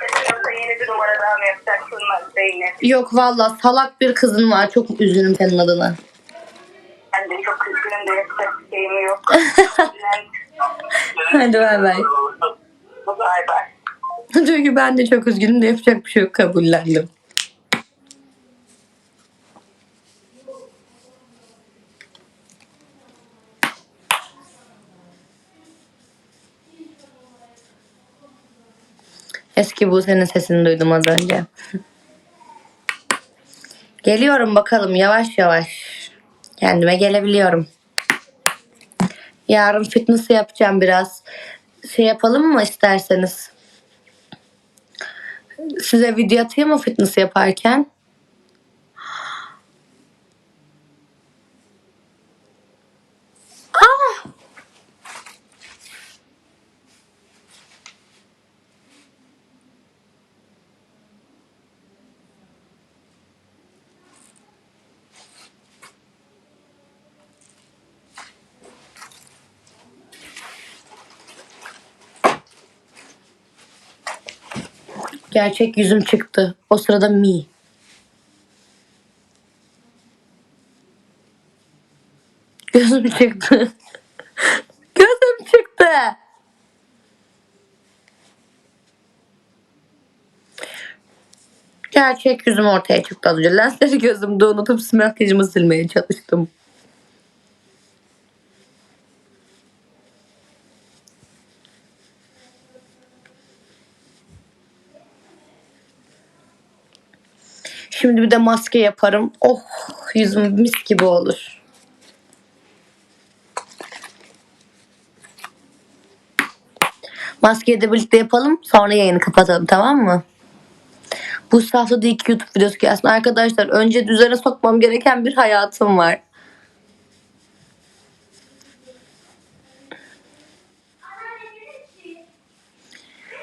Kesin yoksa yeni bir numara daha mı yapacaksın Zeynep? Yok valla salak bir kızın var. Çok üzgünüm senin adına. Ben de çok üzgünüm de yapacak bir şeyim yok. Hadi bay bay. Bay bay. Çünkü ben de çok üzgünüm de yapacak bir şey yok. Kabullendim. Eski bu senin sesini duydum az önce. Geliyorum bakalım yavaş yavaş. Kendime gelebiliyorum. Yarın fitness yapacağım biraz. Şey yapalım mı isterseniz? Size video atayım mı fitness yaparken? Gerçek yüzüm çıktı. O sırada mi. Gözüm çıktı. Gözüm çıktı. Gerçek yüzüm ortaya çıktı az önce. Lensleri gözümde unutup makyajımı silmeye çalıştım. Şimdi bir de maske yaparım. Oh yüzüm mis gibi olur. Maskeyi de birlikte yapalım. Sonra yayını kapatalım tamam mı? Bu hafta da iki YouTube videosu gelsin. Arkadaşlar önce düzene sokmam gereken bir hayatım var.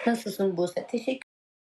Nasılsın Buse? Teşekkür